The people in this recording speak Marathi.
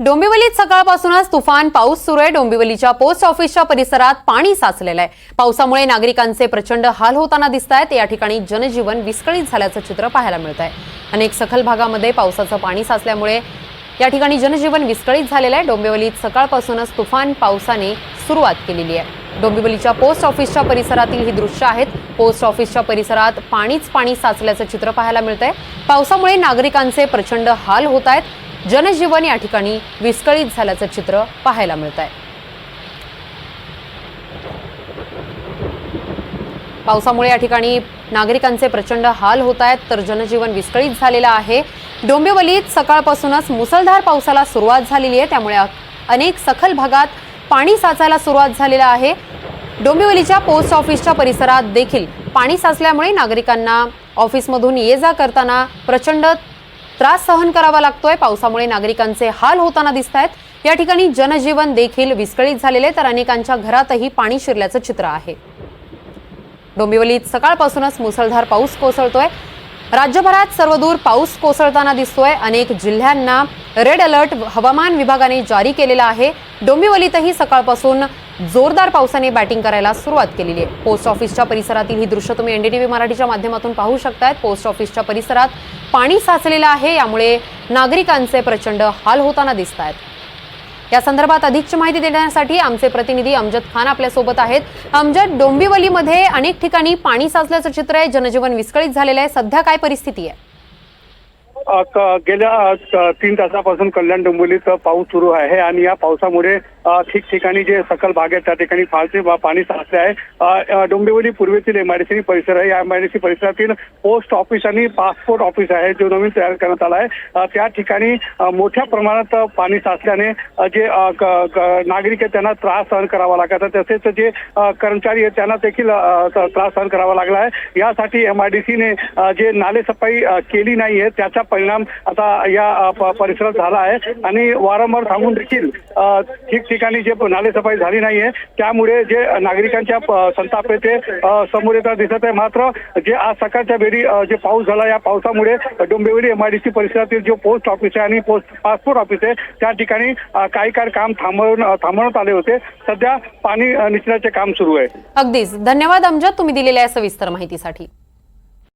डोंबिवलीत सकाळपासूनच तुफान पाऊस सुरू आहे. डोंबिवलीच्या पोस्ट ऑफिसच्या परिसरात पाणी साचलेलं आहे. पावसामुळे नागरिकांचे प्रचंड हाल होताना दिसत आहेत या ठिकाणी जनजीवन विस्कळीत झाल्याचं चित्र पाहायला मिळत आहे अनेक सखल भागामध्ये पावसाचं पाणी साचल्यामुळे या ठिकाणी जनजीवन विस्कळीत झालेलं आहे. डोंबिवलीत सकाळपासूनच तुफान पावसाने सुरुवात केलेली आहे. डोंबिवलीच्या पोस्ट ऑफिसच्या परिसरातील ही दृश्य आहेत. पोस्ट ऑफिसच्या परिसरात पाणीच पाणी साचल्याचं चित्र पाहायला मिळतंय. पावसामुळे नागरिकांचे प्रचंड हाल होत आहेत जनजीवन या ठिकाणी विस्कळीत झाल्याचं चित्र पाहायला मिळत आहे पावसामुळे या ठिकाणी नागरिकांचे प्रचंड हाल होत आहेत तर जनजीवन विस्कळीत झालेलं आहे. डोंबिवलीत सकाळपासूनच मुसळधार पावसाला सुरुवात झालेली आहे त्यामुळे अनेक सखल भागात पाणी साचायला सुरुवात झालेलं आहे. डोंबिवलीच्या पोस्ट ऑफिसच्या परिसरात देखील पाणी साचल्यामुळे नागरिकांना ऑफिसमधून ये जा करताना प्रचंड त्रास सहन करावा लागतोय. पावसामुळे नागरिकांचे हाल होताना दिसत आहेत या ठिकाणी जनजीवन देखील विस्कळीत झालेले तर अनेकांच्या घरातही पाणी शिरल्याचं चित्र आहे. डोंबिवलीत सकाळपासूनच मुसळधार पाऊस कोसळतोय. राज्यभरात सर्वदूर पाऊस कोसळताना दिसतोय. अनेक जिल्ह्यांना रेड अलर्ट हवामान विभागाने जारी केलेला आहे. डोंबिवलीतही सकाळपासून जोरदार पावसाने बॅटिंग करायला सुरुवात केलेली आहे. पोस्ट ऑफिसच्या परिसरातील ही दृश्य तुम्ही एनडीटीव्ही मराठीच्या माध्यमातून पाहू शकतायत पोस्ट ऑफिसच्या परिसरात पाणी साचलेलं आहे. यामुळे नागरिकांचे प्रचंड हाल होताना दिसत आहेत या संदर्भात अधिकची माहिती देण्यासाठी आमचे प्रतिनिधी अमजद खान आपल्यासोबत आहेत. अमजद डोंबिवलीमध्ये अनेक ठिकाणी पाणी साचल्याचं चित्र आहे. जनजीवन विस्कळीत झालेलं आहे. सध्या काय परिस्थिती आहे? गेल्या तीन तासापासून कल्याण डोंबिवलीत पाऊस सुरू आहे आणि या पावसामुळे ठिकठिकाणी जे सकल भाग आहेत त्या ठिकाणी फारसे पाणी साचले आहे. डोंबिवली पूर्वेतील एमआयडीसी परिसर आहे. या एमआयडीसी परिसरातील पोस्ट ऑफिस आणि पासपोर्ट ऑफिस आहे जो नवीन तयार करण्यात आला आहे. त्या ठिकाणी मोठ्या प्रमाणात पाणी साचल्याने जे नागरिक आहेत त्यांना त्रास सहन करावा लागत आहे. तसेच जे कर्मचारी आहेत त्यांना देखील त्रास सहन करावा लागला आहे. यासाठी एमआयडीसीने जे नालेसफाई केली नाही आहे त्याचा परिणाम आता या परिसरात झाला आहे. आणि वारंवार सांगून देखील ठिकठिकाणी जे नालेसफाई झाली नाही आहे त्यामुळे जे नागरिकांच्या संताप आहे ते समोर येतात दिसत आहे. मात्र जे आज सकाळच्या वेळी जे पाऊस झाला या पावसामुळे डोंबिवली एमआयडीसी परिसरातील जो पोस्ट ऑफिस आहे आणि पोस्ट पासपोर्ट ऑफिस आहे त्या ठिकाणी काही काळ काम थांबवून थांबवण्यात आले होते. सध्या पाणी निचण्याचे काम सुरू आहे. अगदीच. धन्यवाद अमजद. तुम्ही दिलेल्या सविस्तर माहितीसाठी.